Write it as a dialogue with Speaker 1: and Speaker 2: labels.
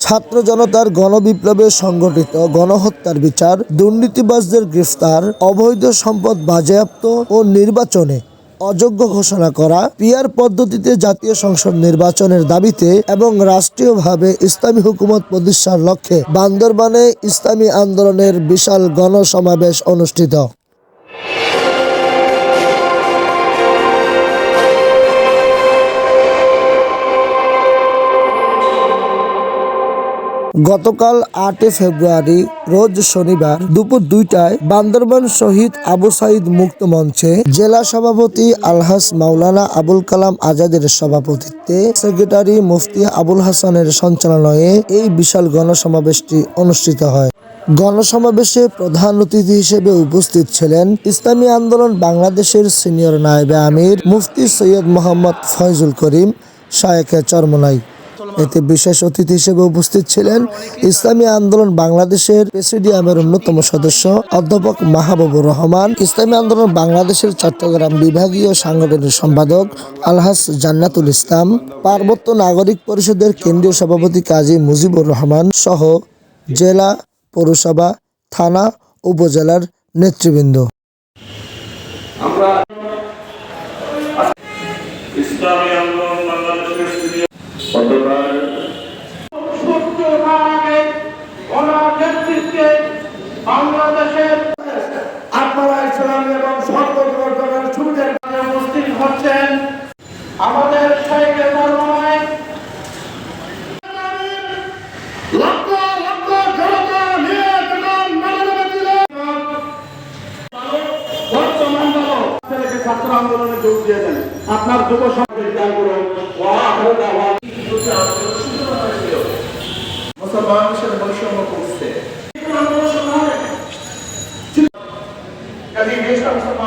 Speaker 1: ছাত্র জনতার গণবিপ্লবে সংগঠিত গণহত্যার বিচার, দুর্নীতিবাজদের গ্রেফতার, অবৈধ সম্পদ বাজেয়াপ্ত ও নির্বাচনে অযোগ্য ঘোষণা করা, পিয়ার পদ্ধতিতে জাতীয় সংসদ নির্বাচনের দাবিতে এবং রাষ্ট্রীয়ভাবে ইসলামী হুকুমত প্রতিষ্ঠার লক্ষ্যে বান্দরবানে ইসলামী আন্দোলনের বিশাল গণসমাবেশ অনুষ্ঠিত। গতকাল আটই ফেব্রুয়ারি, রোজ শনিবার দুপুর দুইটায় বান্দরবান শহীদ আবু সাইদ মুক্ত মঞ্চে জেলা সভাপতি আলহাস মাওলানা আবুল কালাম আজাদের সভাপতিত্বে সেক্রেটারি মুফতি আবুল হাসানের সঞ্চালনায় এই বিশাল গণসমাবেশটি অনুষ্ঠিত হয়। গণসমাবেশে প্রধান অতিথি হিসেবে উপস্থিত ছিলেন ইসলামী আন্দোলন বাংলাদেশের সিনিয়র নায়েবে আমির মুফতি সৈয়দ মোহাম্মদ ফয়জুল করিম, শায়েখে চরমনাই। এতে বিশেষ অতিথি হিসেবে উপস্থিত ছিলেন ইসলামী আন্দোলন বাংলাদেশের প্রেসিডিয়ামের অন্যতম সদস্য অধ্যাপক মাহবুবুর রহমান, ইসলামী আন্দোলন বাংলাদেশের চট্টগ্রাম বিভাগীয় সাংগঠনিক সম্পাদক আলহাস জান্নাতুল ইসলাম, পার্বত্য নাগরিক পরিষদের কেন্দ্রীয় সভাপতি কাজী মুজিবুর রহমান সহ জেলা পৌরসভা, থানা, উপজেলার নেতৃবৃন্দ।
Speaker 2: আমরা ইসলামী আন্দোলন বাংলাদেশের
Speaker 3: বাংলাদেশের আপনারা ইসলামী এবং সর্বপ্রথমের সুবিধার কারণে উপস্থিত হচ্ছেন আমাদের শেখে ধর্মায় লক্ষ লক্ষ জনতা নিয়ে একদম বর্তমান দল। ছেলেকে ছাত্র আন্দোলনে যোগ আপনার যুব সমাজের করুন মুসলমান হিসেবে বৈষম্য করছে কাজে দেশটা মুসলমান